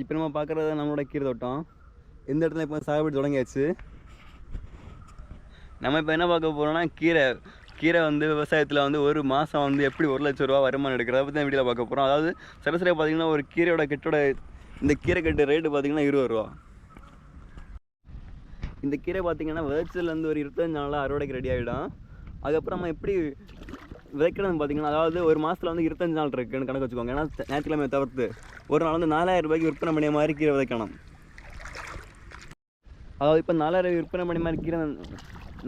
இப்போ நம்ம பார்க்குறது நம்மளோட கீரை தோட்டம் இந்த இடத்துல இப்போ சாகுபடி தொடங்கியாச்சு. நம்ம இப்போ என்ன பார்க்க போகிறோம்னா கீரை. கீரை வந்து விவசாயத்தில் வந்து ஒரு மாதம் வந்து எப்படி ஒரு லட்ச ரூபா வருமானம் எடுக்கிறத பற்றி தான் வீடியோவில் பார்க்க போகிறோம் அதாவது சராசரியாக பார்த்தீங்கன்னா ஒரு கீரையோட கெட்டோட இந்த கீரை கட்டு ரேட்டு பார்த்தீங்கன்னா இருபது ரூபா. இந்த கீரை பார்த்தீங்கன்னா விளைச்சல்லேருந்து ஒரு இருபத்தஞ்சு நாளாக அறுவடைக்கு ரெடி ஆகிடும் அதுக்கப்புறம் நம்ம எப்படி விதைக்கிறதுன்னு பார்த்தீங்கன்னா அதாவது ஒரு மாதத்தில் வந்து இருபத்தஞ்சு நாள் இருக்குன்னு கணக்கு வச்சுக்கோங்க. ஏன்னா ஞாயிற்றுக்கிழமை தவிர்த்து ஒரு நாள் வந்து நாலாயிரம் ரூபாய்க்கு விற்பனை பண்ணிய மாதிரி கீரை விதைக்கணும். அதாவது இப்போ நாலாயிரம் விற்பனை பண்ணி மாதிரி கீரை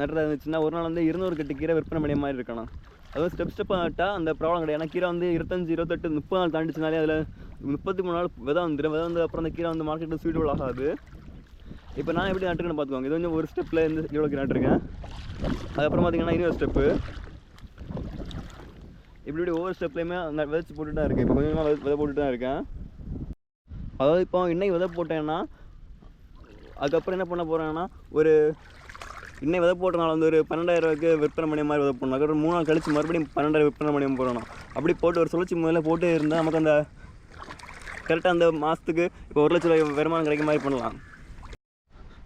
நடுறது இருந்துச்சுன்னா ஒரு நாள் வந்து இருநூறு கட்டு கீரை விற்பனை பண்ணி மாதிரி இருக்கணும். அதாவது ஸ்டெப் ஸ்டெப்பாக நட்டால் அந்த ப்ராப்ளம் கிடையாது. ஏன்னா கீரை வந்து இருபத்தஞ்சு இருபத்தெட்டு முப்பது நாள் தாண்டிச்சுனாலே அதில் முப்பத்தி மூணு நாள் விதை வந்துடும் விதை வந்து அப்புறம் அந்த கீரை வந்து மார்க்கெட்டில் சூட்டபிள் ஆகாது. இப்போ நான் எப்படி நட்டுருக்கேன்னு பார்த்துக்கோங்க. இது வந்து ஒரு ஸ்டெப்பில் இருந்து இவ்வளோக்கு நட்டுருக்கேன்? அதுக்கப்புறம் பார்த்தீங்கன்னா இன்னொரு ஸ்டெப்பு இப்படி இப்படி ஒவ்வொரு ஸ்டெப்லையுமே அந்த விதைச்சு போட்டுட்டு தான் இருக்கேன். இப்போ கொஞ்சமாக விதை விதை போட்டுட்டு தான் இருக்கேன். அதாவது இப்போ இன்னைக்கு விதை போட்டேன்னா அதுக்கப்புறம் என்ன பண்ண போகிறேன்னா ஒரு இன்னைக்கு விதை போட்டனால வந்து ஒரு பன்னெண்டாயிரம் ரூபாய்க்கு விற்பனை பண்ணி மாதிரி விதை போடணும். அதுக்கப்புறம் மூணு நாள் கழிச்சு மறுபடியும் பன்னெண்டாயிரம் விற்பனை பண்ணி போடணும். அப்படி போட்டு ஒரு சுழற்சி முதல்ல போட்டு இருந்தால் நமக்கு அந்த கரெக்டாக அந்த மாதத்துக்கு இப்போ ஒரு லட்ச ரூபாய் வருமானம் கிடைக்க மாதிரி பண்ணலாம்.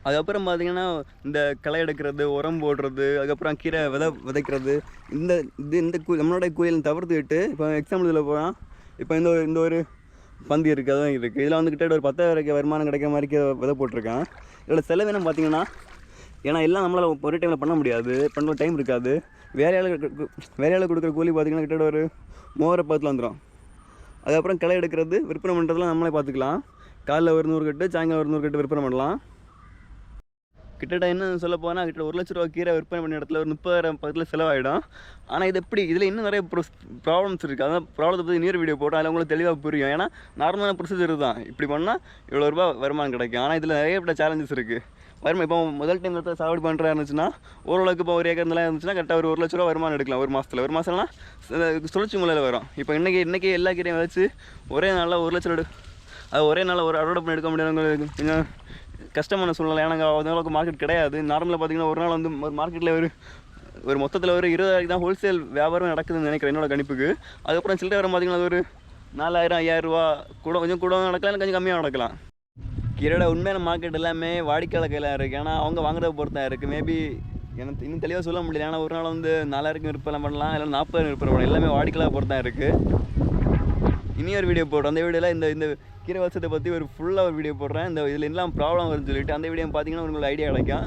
அதுக்கப்புறம் பார்த்தீங்கன்னா இந்த களை எடுக்கிறது உரம் போடுறது அதுக்கப்புறம் கீரை விதை விதைக்கிறது இந்த இது இந்த கூ நம்மளோட கூலியில் தவிர்த்துக்கிட்டு இப்போ எக்ஸாம்பிள் இதில் போனால் இப்போ இந்த ஒரு இந்த ஒரு பந்தி இருக்குது அதுவும் இருக்குது இதில் வந்து கிட்ட ஒரு பத்தாயிரம் வருமானம் கிடைக்கிற மாதிரி வித விதை போட்டிருக்கேன். இதோட செலவு என்ன பார்த்தீங்கன்னா ஏன்னா எல்லாம் நம்மளால் ஒரே டைமில் பண்ண முடியாது. பண்ணுற டைம் இருக்காது. வேலையாளர் வேலையாளர் கொடுக்குற கூலி பார்த்தீங்கன்னா கிட்ட ஒரு மூவரை பத்தில் வந்துடும் அதுக்கப்புறம் களை எடுக்கிறது விற்பனை பண்ணுறதுலாம் நம்மளே பார்த்துக்கலாம் காலைல ஒரு நூறு கட்டு சாயங்காலம் ஒரு நூறு கட்டு விற்பனை பண்ணலாம். கிட்டத்தட்ட என்ன சொல்ல போனால் கிட்ட ஒரு லட்ச ரூபா கீரை விற்பனை பண்ண இடத்துல ஒரு முப்பதாயிரம் பக்கத்தில் செலவாயிடும். ஆனால் இது எப்படி? இதில் இன்னும் நிறைய ப்ராப்ளம்ஸ் இருக்குது அதான் ப்ராப்ளத்தை பற்றி நீர் வீடியோ போட்டோம் அதில் உங்களுக்கு தெளிவாக புரியும். ஏன்னா நார்மலான ப்ரொசீஜர் தான். இப்படி பண்ணால் இவ்வளோ ரூபா வருமானம் கிடைக்கும். ஆனால் இதில் நிறைய சேலஞ்சஸ் இருக்குது வருமா இப்போ முதல் டைம் இடத்துல சாகுபடி பண்ணுறா இருந்துச்சுன்னா ஓரளவுக்கு இப்போ ஒரு ஏக்கர் நிலம் இருந்துச்சுன்னா கரெக்டாக ஒரு ஒரு லட்ச ரூபா வருமானம் எடுக்கலாம் ஒரு மாதத்தில் ஒரு மாதம்னா சுழற்சி முறையில் வரும். இப்போ இன்றைக்கி இன்றைக்கி எல்லா கீரையும் வச்சு ஒரே நாளில் ஒரு லட்சம் எடு அது ஒரே நாளில் ஒரு அறுவடை பண்ணி எடுக்க முடியாதவங்களுக்கு கொஞ்சம் கஷ்டமான சூழ்நிலை. ஏன்னா அந்த அளவுக்கு மார்க்கெட் கிடையாது. நார்மலாக பார்த்தீங்கன்னா ஒரு நாள் வந்து ஒரு மார்க்கெட்டில் ஒரு ஒரு மொத்தத்தில் ஒரு இருபதாயிரம் தான் ஹோல்சேல் வியாபாரம் நடக்குதுன்னு நினைக்கிறேன் என்னோட கணிப்புக்கு. அதுக்கப்புறம் சில்லறை வரம் பார்த்தீங்கன்னா அது ஒரு நாலாயிரம் ஐயாயிரம் ரூபா. கூட கொஞ்சம் கூட நடக்கலாம் இல்லை கொஞ்சம் கம்மியாக நடக்கலாம். கீரோட உண்மையான மார்க்கெட் எல்லாமே வாடிக்கையாளர் கையில் இருக்குது ஏன்னா அவங்க வாங்குறத பொறுத்து தான் இருக்குது மேபி எனக்கு இன்னும் தெளிவாக சொல்ல முடியல. ஏன்னா ஒரு நாள் வந்து நாலாயிரம் விற்பனை பண்ணலாம் இல்லை நாற்பதாயிரம் விற்பனை பண்ணலாம். எல்லாமே வாடிக்கையாளர் பொறுத்தான் இருக்குது இனி ஒரு வீடியோ போடுறோம். அந்த வீடியோவில் இந்த இந்த கீரை வசத்தை பற்றி ஒரு ஃபுல்லாக ஒரு வீடியோ போடுறேன். இந்த இதில் எல்லாம் ப்ராப்ளம் வரும்னு சொல்லிட்டு அந்த வீடியோ பார்த்தீங்கன்னா உங்களுக்கு ஐடியா கிடைக்கும்.